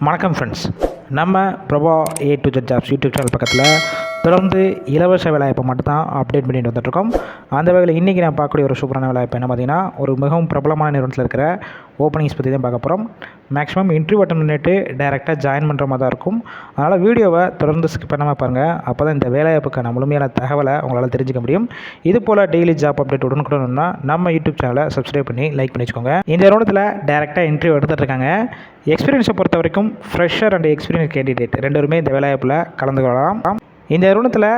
வணக்கம் ஃப்ரெண்ட்ஸ் நம்ம Prabha A to Z jobs YouTube channel பக்கத்தில் தொடர்ந்து இலவச வேலைவாய்ப்பை மட்டும்தான் அப்டேட் பண்ணிட்டு வந்துட்டுருக்கோம். அந்த வகையில் இன்றைக்கி நான் பார்க்கக்கூடிய ஒரு சூப்பரான வேலைவாய்ப்பு என்ன பார்த்தீங்கன்னா ஒரு மிகவும் பிரபலமான நிறுவனத்தில் இருக்கிற ஓப்பனிங்ஸ் பற்றி தான் பார்க்க போகிறோம் மேக்ஸிமம் இன்டர்வியூ அட்டன் பண்ணிட்டு டேரெக்டாக ஜாயின் பண்ணுற மாதிரி தான் இருக்கும். அதனால் வீடியோவை தொடர்ந்து ஸ்கிப் பண்ணாமல் பாருங்கள் அப்போ தான் இந்த வேலைவாய்ப்புக்கான முழுமையான தகவலை உங்களால் தெரிஞ்சுக்க முடியும். இது போல் டெய்லி ஜாப் அப்டேட் உடனுக்குடனா நம்ம யூடியூப் சேனலை சப்ஸ்கிரைப் பண்ணி லைக் பண்ணி வச்சுக்கோங்க இந்த நிறுவனத்தில் டேரெக்டாக இன்டர்வியூ எடுத்துகிட்டு இருக்காங்க. எக்ஸ்பீரியன்ஸை பொறுத்த வரைக்கும் ஃப்ரெஷர் அண்ட் எக்ஸ்பீரியன்ஸ் கேண்டிடேட் ரெண்டு இந்த வேலைவாய்ப்பில் கலந்து கொள்ளலாம் இந்த நிறுவனத்தில்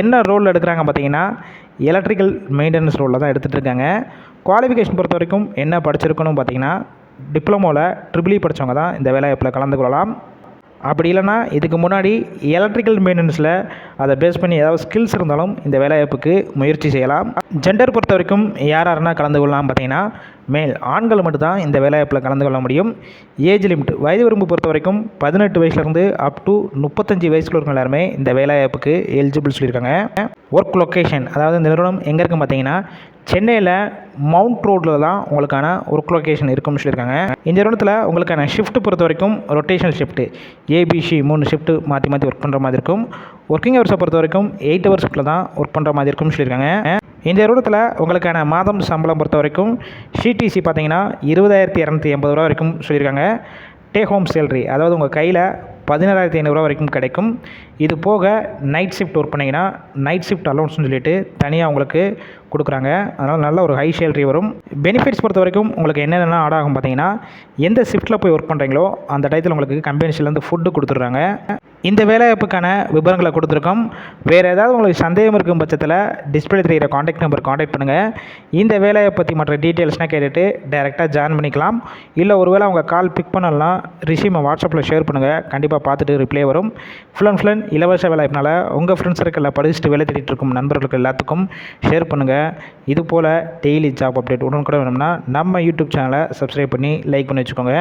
என்ன ரோல் எடுக்கிறாங்க பார்த்தீங்கன்னா எலக்ட்ரிக்கல் மெயின்டெனன்ஸ் ரோலில் தான் எடுத்துகிட்டு இருக்காங்க. குவாலிஃபிகேஷன் பொறுத்த வரைக்கும் என்ன படிச்சிருக்கணும் பார்த்தீங்கன்னா டிப்ளமோவில் ட்ரிபிளி e படித்தவங்க தான் இந்த வேலைவாய்ப்பில் கலந்து கொள்ளலாம் அப்படி இல்லைன்னா இதுக்கு முன்னாடி எலக்ட்ரிக்கல் மெயின்டெனன்ஸில் அதை பேஸ் பண்ணி ஏதாவது ஸ்கில்ஸ் இருந்தாலும் இந்த வேலைவாய்ப்புக்கு முயற்சி செய்யலாம். ஜெண்டர் பொறுத்த வரைக்கும் யார் யாருன்னா கலந்து கொள்ளலாம் பார்த்தீங்கன்னா மேல் ஆண்கள் மட்டும்தான் இந்த வேலைவாய்ப்பில் கலந்து கொள்ள முடியும். ஏஜ் லிமிட் வயது வரம்பு பொறுத்த வரைக்கும் பதினெட்டு வயசுலேருந்து அப் டு முப்பத்தஞ்சு வயசுக்குள்ள இருக்கவங்க எல்லாருமே இந்த வேலைவாய்ப்புக்கு எலிஜிபிள் சொல்லியிருக்காங்க. ஒர்க் லொக்கேஷன் அதாவது இந்த நிறுவனம் எங்கே இருக்குன்னு பார்த்தீங்கன்னா சென்னையில் மவுண்ட் ரோட்டில் தான் உங்களுக்கான ஒர்க் லொக்கேஷன் இருக்கும்னு சொல்லியிருக்காங்க. இந்த நிறுவனத்தில் உங்களுக்கான ஷிஃப்ட் பொறுத்த வரைக்கும் ரொட்டேஷனல் ஷிஃப்ட்டு ஏபிசி மூணு ஷிஃப்ட்டு மாற்றி மாற்றி ஒர்க் பண்ணுற மாதிரி இருக்கும். ஒர்க்கிங் ஹவர்ஸை பொறுத்த வரைக்கும் எயிட் ஹவர் ஷிஃப்ட்டில் தான் ஒர்க் பண்ணுற மாதிரி இருக்கும்னு சொல்லியிருக்காங்க. இந்த நிறுவனத்தில் உங்களுக்கான மாதம் சம்பளம் பொறுத்த வரைக்கும் சிடிசி பார்த்தீங்கன்னா இருபதாயிரத்தி இரநூத்தி எண்பது ரூபா வரைக்கும் சொல்லியிருக்காங்க. டேக் ஹோம் சேலரி அதாவது உங்கள் கையில் பதினேழாயிரத்தி ஐநூறுரூவா வரைக்கும் கிடைக்கும். இது போக நைட் ஷிஃப்ட் ஒர்க் பண்ணிங்கன்னா நைட் ஷிஃப்ட் அலௌன்ஸ்னு சொல்லிட்டு தனியாக உங்களுக்கு கொடுக்குறாங்க. அதனால் நல்ல ஒரு ஹை சேலரி வரும். பெனிஃபிட்ஸ் பொறுத்த வரைக்கும் உங்களுக்கு என்னென்ன ஆட் ஆகும் பார்த்தீங்கன்னா எந்த ஷிஃப்ட்டில் போய் ஒர்க் பண்ணுறீங்களோ அந்த டயத்தில் உங்களுக்கு கம்பெனிஸ்லேருந்து ஃபுட்டு கொடுத்துட்றாங்க. இந்த வேலைவாய்ப்புக்கான விவரங்களை கொடுத்துருக்கோம். வேறு ஏதாவது உங்களுக்கு சந்தேகம் இருக்கும் பட்சத்தில் டிஸ்பிளே தெரிகிற காண்டாக்ட் நம்பர் காண்டாக்ட் பண்ணுங்கள் இந்த வேலையை பற்றி மற்ற டீட்டெயில்ஸ்னால் கேட்டுட்டு டேரெக்டாக ஜாயின் பண்ணிக்கலாம். இல்லை ஒருவேளை அவங்க கால் பிக் பண்ணலாம் ரிசீமை வாட்ஸ்அப்பில் ஷேர் பண்ணுங்கள் கண்டிப்பாக பார்த்துட்டு ரிப்ளை வரும். ஃபுல் அண்ட் ஃபுல் இலவச வேலைப்பினால் உங்கள் ஃப்ரெண்ட்ஸ் சர்க்கிளில் படிச்சுட்டு வேலை தேடிட்டு இருக்கும் நண்பர்களுக்கு எல்லாத்துக்கும் ஷேர் பண்ணுங்கள் இது போல் டெய்லி ஜாப் அப்டேட் உடனுக்குடன் வேணும்னா நம்ம யூடியூப் சேனலை சப்ஸ்கிரைப் பண்ணி லைக் பண்ணி வச்சுக்கோங்க.